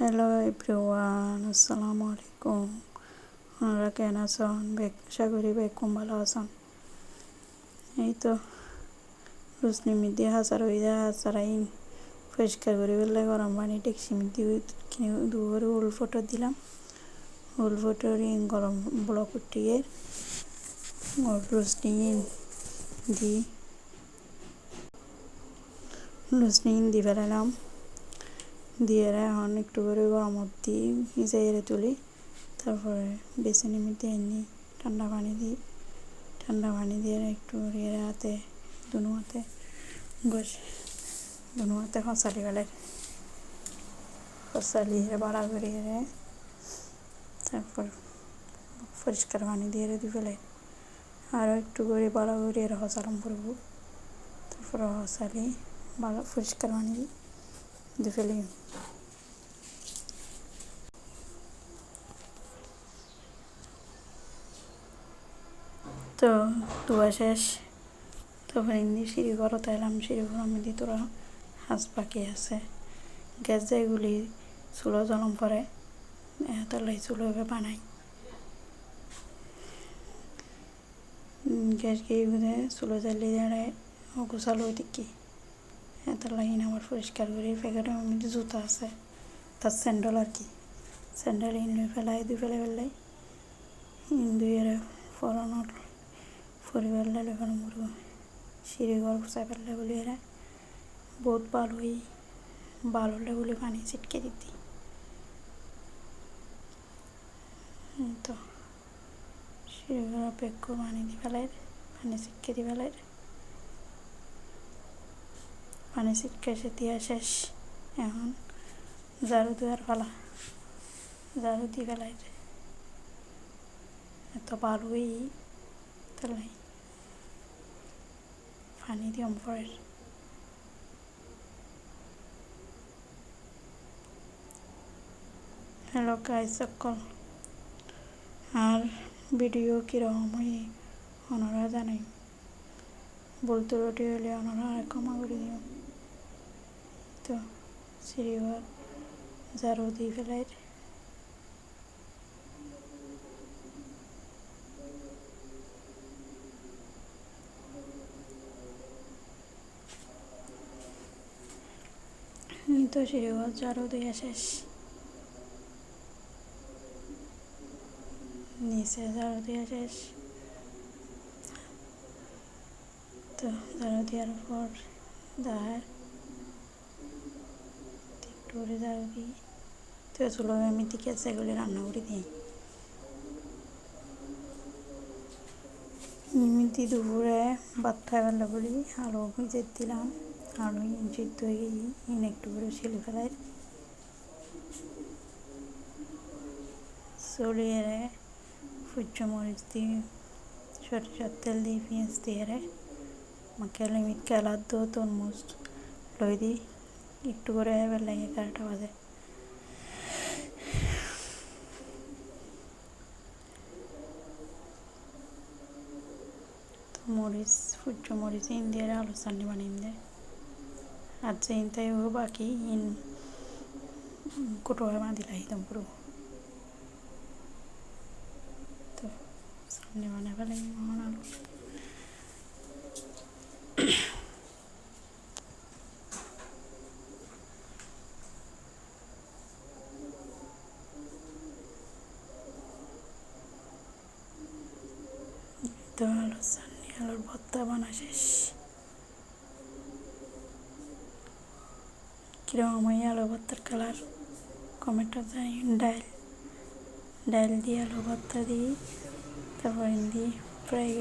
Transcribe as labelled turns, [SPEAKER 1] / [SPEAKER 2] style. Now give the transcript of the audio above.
[SPEAKER 1] Hello everyone আসসালামু আলাইকুম আপনারা কেন আছেন বেক আশা করি বেকুম ভালো আছেন এই তো রুসনি মিদি হাজার হয়ে যায় হাজার আইন পরিষ্কার করে ফেললে গরম পানি ডেকসি মিদি কিনে দুপুরে উল ফটো দিলাম উল ফটোর গরম ব্লক উঠিয়ে রুসনি দি রুসনি দি ফেলালাম দিয়ে এখন একটু করে গরম দিই ভিজাইয়ে তুলি তারপরে বেসনে মধ্যে এনে ঠান্ডা পানি দিই ঠান্ডা পানি দিয়ে একটু এর হাতে, দুনো হাতে গোস দুনো হাতে খসালি গেলে খসালি বাড়া করে তারপর পরিষ্কার পানি দিয়ে দিয়ে ফেলে আরও একটু করে বাড়া করে হসালাম করব। তারপর হসালি ভালো পরিষ্কার পানি দিয়ে ফেলি তো ধোয়া শেষ। তখন ইন্দি সিঁড়ি ঘর তাইলাম সিঁড়ি ঘর মধ্যে তোরা হাঁস পাখি আছে। গ্যাস যেগুলি চুলো জলম পরে তাহলে চুলো এভাবে বানাই। গ্যাস গিয়ে চুলো জ্বালিয়ে দাঁড়ায় গোছালো দেখি তার লাগে আমার পরিষ্কার করে প্যাকেটের মধ্যে জুতা আছে, তার স্যান্ডেল আর কি। স্যান্ডেল ইন্ডুই ফেলাই, দুই ফেলে ফেললাই ইন্ডুই এর ফরানোর পরিবারলে এখন মোর সিঁড়ি ঘর গুছাই ফেললে বলি এরা বহুত ভালো হই ভালো হলে বলে পানি ছিটকে দিতি। তো। সিঁড়ি ঘর অপেক্ষা পানি দি ফেলাই পানি ছিটকে দি ফেলাই পানি ছিটকে সে দিয়া শেষ। এখন ঝাড়ু দেওয়ার ফালা ঝাড়ু দিয়ে ফেলাই এত ভালোই তাহলে পানি দিয়ম পরে হ্যালো গাইজ সকল। আর ভিডিও কীরকম হই ওনারা জানাই বলতে রুটি হলে ওনারা ক্ষমা করে দিও। তো সিরিয়াল ঝাড়ু দিয়ে ফেলাই। তো সিরিয়াল ঝাড়ু দিয়ে শেষ। নিচে ঝাড়ু দিয়ে শেষ। তো ঝাড়ু দেওয়ার পর দাঁড় ঝাড়ু দিই তো চুলো আমি দিকে সেগুলি রান্না করে দিই। এমনিতে দুপুরে ভাত খাইবার বলি আলু ভিজে দিলাম। আলু সিদ্ধ হয়ে গিয়ে ইন একটু করে ছেলে ফেলাই চলিয়ে সূর্য মরিচ দিয়ে, সরিষার তেল দিয়ে, পেঁয়াজ দিয়ে রে মাকে লিমিট কেলার দো তরমুজ লই দিই। একটু করে এবার লাগে এগারোটা বাজে মরিচ সূর্য মরিচ ইন্দিয়ার আলু চান্নি বানিয়ে দেয় আর যে ইনতাই বাকি ইন কুটোয়া বাঁধিলা একদম পুরো তো সামনে বানা ফেলে মহন আলু তো আলু চান্নি আলুর ভর্তা বানা শেষ। কীরকম হয় কালার কমেটো জানি ডাইল ডাইল দিয়ে আলু ভর্তা দিই, তারপর দিই ফ্রাই